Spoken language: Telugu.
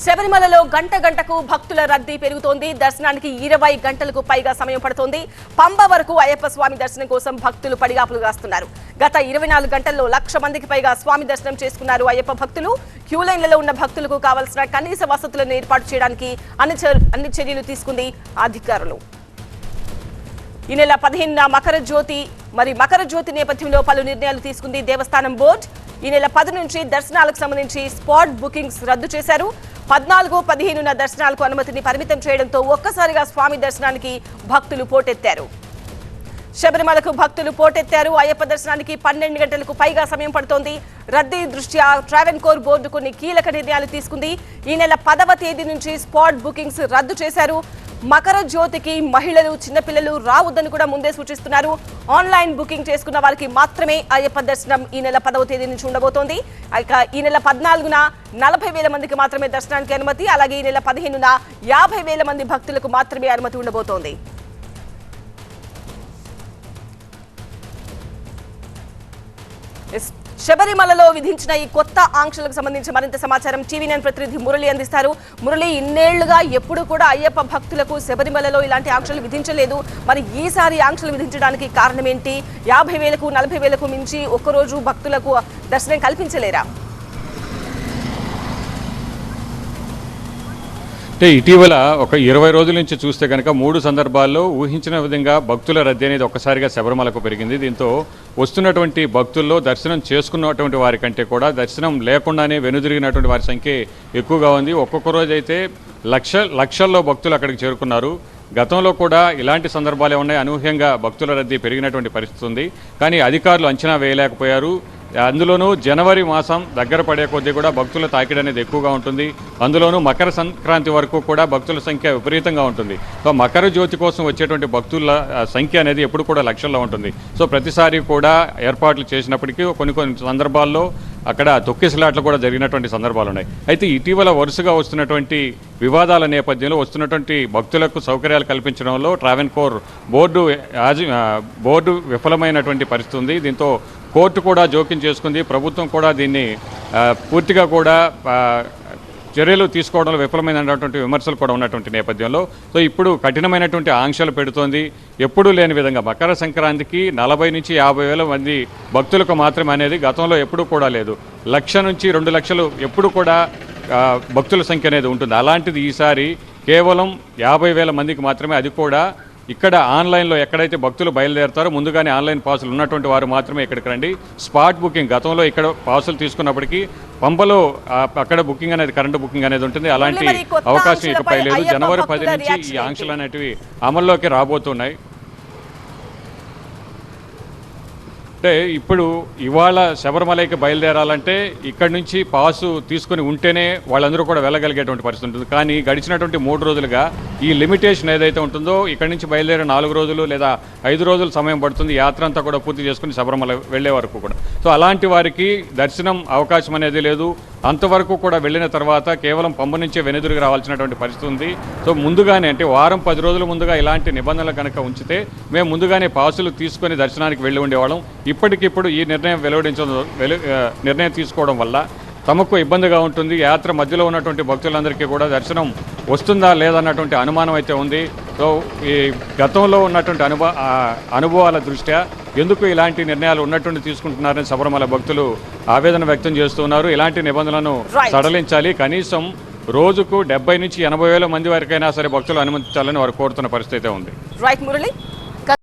శబరిమలలో గంట గంటకు భక్తుల రద్దీ పెరుగుతోంది. దర్శనానికి ఇరవై గంటలకు పైగా సమయం పడుతోంది. పంబ వరకు అయ్యప్ప స్వామి దర్శనం కోసం భక్తులు పడిగాపులు కాస్తున్నారు గత ఇరవై నాలుగు గంటల్లో లక్ష మందికి పైగా స్వామి దర్శనం చేసుకున్నారు అయ్యప్ప భక్తులు. క్యూ లైన్లలో ఉన్న భక్తులకు కావాల్సిన కనీస వసతులను ఏర్పాటు చేయడానికి అన్ని అన్ని చర్యలు తీసుకుంది అధికారులు. ఈ నెల పదిహేనున మకర జ్యోతి మరి మకర జ్యోతి నేపథ్యంలో పలు నిర్ణయాలు తీసుకుంది దేవస్థానం బోర్డు. ఈ నెల పది నుంచి దర్శనాలకు సంబంధించి స్పాట్ బుకింగ్స్ రద్దు చేశారు. పద్నాలుగు పదిహేనున దర్శనాలకు అనుమతిని పరిమితం చేయడంతో ఒక్కసారిగా స్వామి దర్శనానికి భక్తులు పోటెత్తారు. శబరిమలకు భక్తులు పోటెత్తారు. అయ్యప్ప దర్శనానికి పన్నెండు గంటలకు పైగా సమయం పడుతోంది. రద్దీ దృష్ట్యా ట్రావెన్కోర్ బోర్డు కొన్ని కీలక నిర్ణయాలు తీసుకుంది. ఈ నెల పదవ తేదీ నుంచి స్పాట్ బుకింగ్స్ రద్దు చేశారు. మకర జ్యోతికి మహిళలు చిన్నపిల్లలు రావద్దని కూడా ముందే సూచిస్తున్నారు ఆన్లైన్ బుకింగ్ చేసుకున్న వారికి మాత్రమే అయ్యప్ప దర్శనం ఈ నెల పదవ తేదీ నుంచి ఉండబోతోంది ఇక ఈ నెల పద్నాలుగున నలభై వేల మందికి మాత్రమే దర్శనానికి అనుమతి అలాగే ఈ నెల పదిహేనున యాభై వేల మంది భక్తులకు మాత్రమే అనుమతి ఉండబోతోంది ఎస్. శబరిమలలో విధించిన ఈ కొత్త ఆంక్షలకు సంబంధించి మరింత సమాచారం టీవీ నైన్ ప్రతినిధి మురళి అందిస్తారు. మురళి ఇన్నేళ్ళుగా ఎప్పుడు కూడా అయ్యప్ప భక్తులకు శబరిమలలో ఇలాంటి ఆంక్షలు విధించలేదు. మరి ఈసారి ఆంక్షలు విధించడానికి కారణం ఏంటి? యాభై వేలకు నలభై వేలకు మించి ఒక్కరోజు భక్తులకు దర్శనం కల్పించలేరా? అంటే ఇటీవల ఒక ఇరవై రోజుల నుంచి చూస్తే కనుక మూడు సందర్భాల్లో ఊహించిన విధంగా భక్తుల రద్దీ అనేది ఒక్కసారిగా శబరిమలకు పెరిగింది. దీంతో వస్తున్నటువంటి భక్తుల్లో దర్శనం చేసుకున్నటువంటి వారి కంటే కూడా దర్శనం లేకుండానే వెనుదిరిగినటువంటి వారి సంఖ్య ఎక్కువగా ఉంది. ఒక్కొక్క రోజు అయితే లక్ష లక్షల్లో భక్తులు అక్కడికి చేరుకున్నారు. గతంలో కూడా ఇలాంటి సందర్భాలే ఉన్నాయి? అనూహ్యంగా భక్తుల రద్దీ పెరిగినటువంటి పరిస్థితి ఉంది. కానీ అధికారులు అంచనా వేయలేకపోయారు. అందులోనూ జనవరి మాసం దగ్గర పడే కొద్దీ కూడా భక్తుల తాకిడి అనేది ఎక్కువగా ఉంటుంది. అందులోనూ మకర సంక్రాంతి వరకు కూడా భక్తుల సంఖ్య విపరీతంగా ఉంటుంది. సో మకర జ్యోతి కోసం వచ్చేటువంటి భక్తుల సంఖ్య అనేది ఎప్పుడు కూడా లక్షల్లో ఉంటుంది. సో ప్రతిసారి కూడా ఏర్పాట్లు చేసినప్పటికీ కొన్ని కొన్ని సందర్భాల్లో అక్కడ తొక్కిసలాట్లు కూడా జరిగినటువంటి సందర్భాలు ఉన్నాయి. అయితే ఇటీవల వరుసగా వస్తున్నటువంటి వివాదాల నేపథ్యంలో వస్తున్నటువంటి భక్తులకు సౌకర్యాలు కల్పించడంలో ట్రావెన్కోర్ బోర్డు బోర్డు విఫలమైనటువంటి పరిస్థితి ఉంది. దీంతో కోర్టు కూడా జోక్యం చేసుకుంది. ప్రభుత్వం కూడా దీన్ని పూర్తిగా కూడా చర్యలు తీసుకోవడంలో విఫలమైనటువంటి విమర్శలు కూడా ఉన్నటువంటి నేపథ్యంలో. సో ఇప్పుడు కఠినమైనటువంటి ఆంక్షలు పెడుతోంది. ఎప్పుడూ లేని విధంగా మకర సంక్రాంతికి నలభై నుంచి యాభై వేల మంది భక్తులకు మాత్రమే అనేది గతంలో ఎప్పుడూ కూడా లేదు. లక్ష నుంచి రెండు లక్షలు ఎప్పుడు కూడా భక్తుల సంఖ్య అనేది ఉంటుంది. అలాంటిది ఈసారి కేవలం యాభై వేల మందికి మాత్రమే అది కూడా ఇక్కడ ఆన్లైన్లో ఎక్కడైతే భక్తులు బయలుదేరుతారో ముందుగానే ఆన్లైన్ పాసులు ఉన్నటువంటి వారు మాత్రమే ఇక్కడికి రండి. స్పాట్ బుకింగ్ గతంలో ఇక్కడ పాసులు తీసుకున్నప్పటికీ పంపలో అక్కడ బుకింగ్ అనేది కరెంటు బుకింగ్ అనేది ఉంటుంది. అలాంటి అవకాశం ఇకపై లేదు. జనవరి పది నుంచి ఈ ఆంక్షలు అనేటివి అమల్లోకి రాబోతున్నాయి. అంటే ఇప్పుడు ఇవాళ శబరిమలైకి బయలుదేరాలంటే ఇక్కడి నుంచి పాసు తీసుకుని ఉంటేనే వాళ్ళందరూ కూడా వెళ్ళగలిగేటువంటి పరిస్థితి ఉంటుంది. కానీ గడిచినటువంటి మూడు రోజులుగా ఈ లిమిటేషన్ ఏదైతే ఉంటుందో ఇక్కడి నుంచి బయలుదేరే నాలుగు రోజులు లేదా ఐదు రోజులు సమయం పడుతుంది. యాత్ర అంతా కూడా పూర్తి చేసుకుని శబరిమల వెళ్ళే వరకు కూడా. సో అలాంటి వారికి దర్శనం అవకాశం అనేది లేదు. అంతవరకు కూడా వెళ్ళిన తర్వాత కేవలం పంప నుంచే వెనుదిరిగి రావాల్సినటువంటి పరిస్థితి ఉంది. సో ముందుగానే అంటే వారం పది రోజుల ముందుగా ఇలాంటి నిబంధనలు కనుక ఉంచితే మేము ముందుగానే పాసులు తీసుకొని దర్శనానికి వెళ్ళి ఉండేవాళ్ళం. ఇప్పటికిప్పుడు ఈ నిర్ణయం వెలువడించడం వెలు నిర్ణయం తీసుకోవడం వల్ల తమకు ఇబ్బందిగా ఉంటుంది. యాత్ర మధ్యలో ఉన్నటువంటి భక్తులందరికీ కూడా దర్శనం వస్తుందా లేదన్నటువంటి అనుమానం అయితే ఉంది. సో ఈ గతంలో ఉన్నటువంటి అనుభవ అనుభవాల దృష్ట్యా ఎందుకు ఇలాంటి నిర్ణయాలు ఉన్నటువంటి తీసుకుంటున్నారని శబరిమల భక్తులు ఆవేదన వ్యక్తం చేస్తున్నారు. ఇలాంటి నిబంధనలను. సడలించాలి. కనీసం రోజుకు డెబ్బై నుంచి ఎనభై వేల మంది వరకైనా సరే భక్తులు అనుమతించాలని వారు కోరుతున్న పరిస్థితి ఉంది. రైట్ మురళి.